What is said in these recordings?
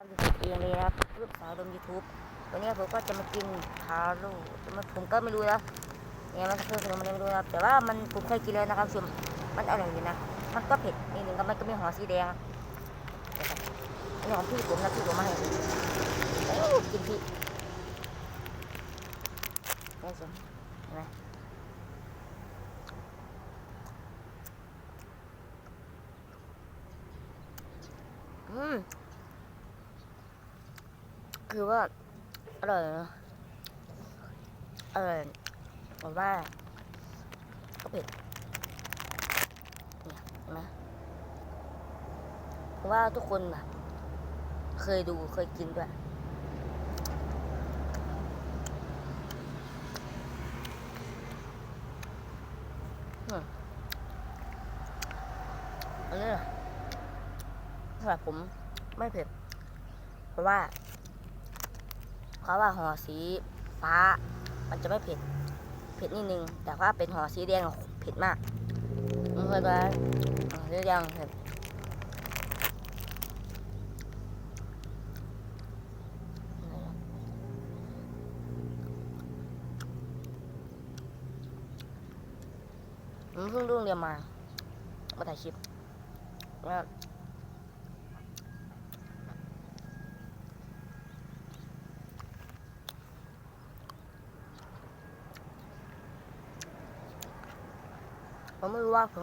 ยูทูบเองเลยครับรูปสาวลงยูทูบวันนี้ผมก็จะมากินทาโร่แต่มันผมก็ไม่รู้นะเนี่ยมันคือขนมอะไรไม่รู้นะครับแต่ว่ามันผมเคยกินแล้วนะครับชมมันอร่อยอยู่นะ มันก็เผ็ดนิดนึงแล้วมันก็มีห่อสีแดงอันนี้ของพี่ผมนะพี่ผมมาให้โอ้กินพี่นี่ชมเห็นไหมอืม คือว่าอร่อยนะอร่อยแต่ว่าก็เผ็ดเนี่ยเห็นไหมเพราะว่าทุกคนแบบเคยดูเคยกินด้วยอืมอันนี้น่ะสำหรับผมไม่เผ็ด เพราะว่า ราะว่าห่อสีฟ้า มันจะไม่เผ็ด เผ็ดนิดนึง แต่ว่าเป็นห่อสีแดงเผ็ดมากมันเคยไปสีแดงเผ็ดผมเพิ่งเรื่องเรียนมา มาถ่ายคลิปว่ ผมไม่รู้ว่าผม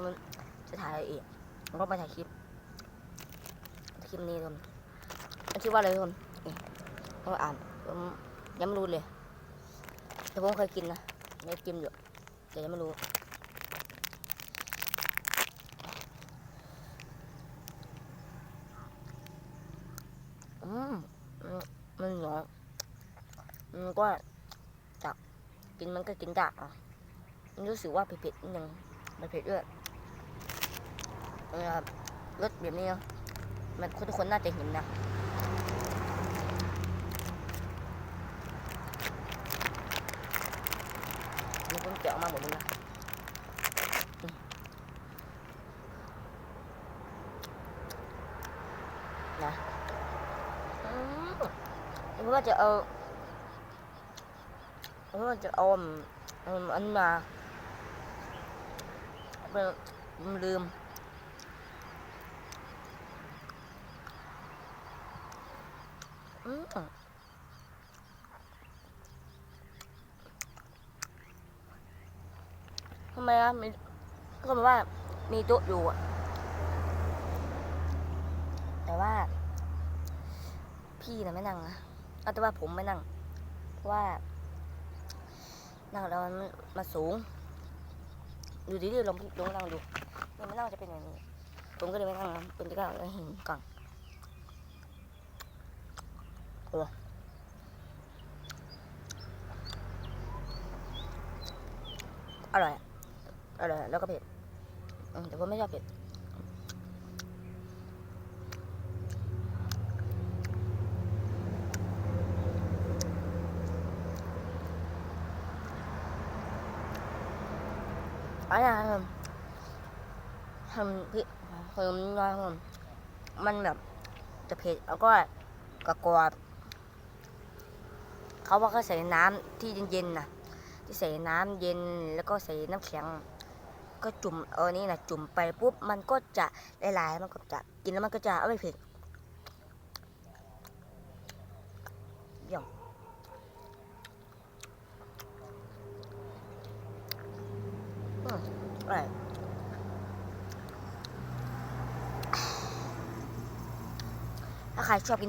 จะถ่ายอะไรอีกผมก็มาถ่ายคลิป คลิปนี้ทุกคนมันชื่อว่าอะไรทุกคนผมอ่านผมยังไม่รู้เลย แต่ผมเคยกินนะในกินอยู่แต่ยังไม่รู้อืมมันเหนียวมันก็จับกินมันก็กินยากอะรู้สึกว่าเผ็ดๆนิดนึง มันเผ็ดด้วยเออรสแบบนี้มันคนทุกคนน่าจะเห็นนะมันผมแกะออกมาหมดเลยนะนะอืมเพราะว่าจะเอาเพราะว่าจะเอาอันมา เบิ่งผมลืม อืมทำไมอะมีก็บอกว่ามีโต๊ะอยู่อะ แต่ว่า พี่น่ะไม่นั่งนะเอาแต่ว่าผมไม่นั่ง เพราะว่านั่งแล้วมันมันสูง ดูดิดิลองลองนั่งดูเนี่ยไม่นั่งจะเป็นอย่างนี้ ผมก็เลยไม่นั่งนะเป็นก็เลยเห็นกล่องโอ้อร่อยอร่อยแล้วก็เผ็ดแต่ผมไม่ชอบเผ็ด อันนี้ทำทำพี่ทำน้อยผมมันแบบจะเผ็ดแล้วก็กระกรอบเขาว่าเขาใส่น้ำที่เย็นๆนะที่ใส่น้ำเย็นแล้วก็ใส่น้ำแข็ง ก็จุ่มเอาอันนี้นะจุ่มไปปุ๊บมันก็จะละลายมันก็จะกินแล้วมันก็จะไม่เผ็ดเยี่ยม อร่อยถ้าใครชอบกิน